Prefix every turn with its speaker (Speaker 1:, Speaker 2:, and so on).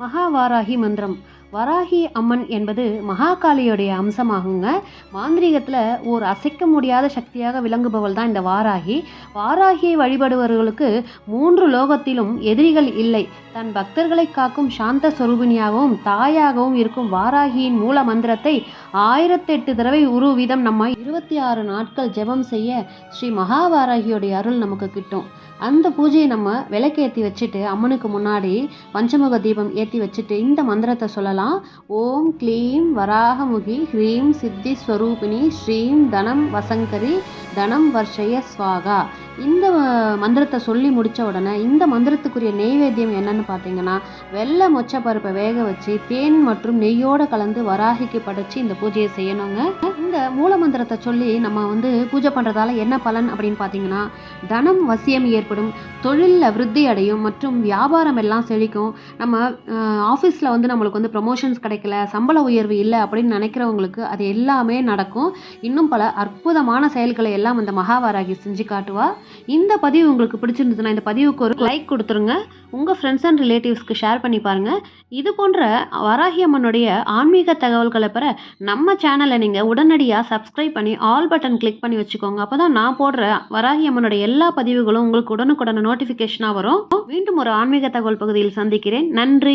Speaker 1: மகாவாராகி மந்திரம். வராகி அம்மன் என்பது மகாகாளியுடைய அம்சமாகுங்க. மாந்திரீகத்தில் ஒரு அசைக்க முடியாத சக்தியாக விளங்குபவள் தான் இந்த வாராகி. வாராகியை வழிபடுபவர்களுக்கு மூன்று லோகத்திலும் எதிரிகள் இல்லை. தன் பக்தர்களை காக்கும் சாந்த சொரூபினியாகவும் தாயாகவும் இருக்கும் வாராகியின் மூல மந்திரத்தை ஆயிரத்தெட்டு தடவை உரு வீதம் நம்ம இருபத்தி ஆறு நாட்கள் ஜெபம் செய்ய ஸ்ரீ மகாவாராகியுடைய அருள் நமக்கு கிட்டும். அந்த பூஜையை நம்ம விளக்கேற்றி வச்சுட்டு அம்மனுக்கு முன்னாடி பஞ்சமுக தீபம் ஏற்றி வச்சுட்டு இந்த மந்திரத்தை சொல்லலாம். ஓம் க்ளீம் வராகமுகி ஹ்ரீம் சித்தி ஸ்வரூபிணி ஸ்ரீம் தனம் வசங்கரி தனம் வர்ஷய ஸ்வாகா இந்த மந்திரத்தை சொல்லி முடித்த உடனே இந்த மந்திரத்துக்குரிய நெய்வேத்தியம் என்னன்னு பார்த்தீங்கன்னா வெள்ளை மொச்சை பருப்பை வேக வச்சு தேன் மற்றும் நெய்யோடு கலந்து வராகிக்கு படைச்சு இந்த பூஜையை செய்யணுங்க. இந்த மூல மந்திரத்தை சொல்லி நம்ம வந்து பூஜை பண்ணுறதால என்ன பலன் அப்படின்னு பார்த்தீங்கன்னா தனம் வசியம் ஏற்படும் தொழிலில் விருத்தி அடையும் மற்றும் வியாபாரம் எல்லாம் செழிக்கும். நம்ம ஆஃபீஸில் வந்து நம்மளுக்கு வந்து ப்ரமோஷன்ஸ் கிடைக்கல சம்பள உயர்வு இல்லை அப்படின்னு நினைக்கிறவங்களுக்கு அது எல்லாமே நடக்கும். இன்னும் பல அற்புதமான செயல்களை எல்லாம் எல்லாம் அந்த மகாவாராகி செஞ்சு காட்டுவா. இந்த பதிவு உங்களுக்கு பிடிச்சிருந்ததுன்னா இந்த பதிவுக்கு ஒரு லைக் கொடுத்துருங்க. உங்கள் ஃப்ரெண்ட்ஸ் அண்ட் ரிலேட்டிவ்ஸ்க்கு ஷேர் பண்ணி பாருங்கள் இது போன்ற வராகி அம்மனுடைய ஆன்மீக தகவல்களை பெற நம்ம சேனலை நீங்கள் உடனடியாக சப்ஸ்கிரைப் பண்ணி ஆல் பட்டன் கிளிக் பண்ணி வச்சுக்கோங்க. அப்போ தான் நான் போடுற வராகி அம்மனுடைய எல்லா பதிவுகளும் உங்களுக்கு உடனுக்குடனே நோட்டிஃபிகேஷனாக வரும். மீண்டும் ஒரு ஆன்மீக தகவல் பகுதியில் சந்திக்கிறேன். நன்றி.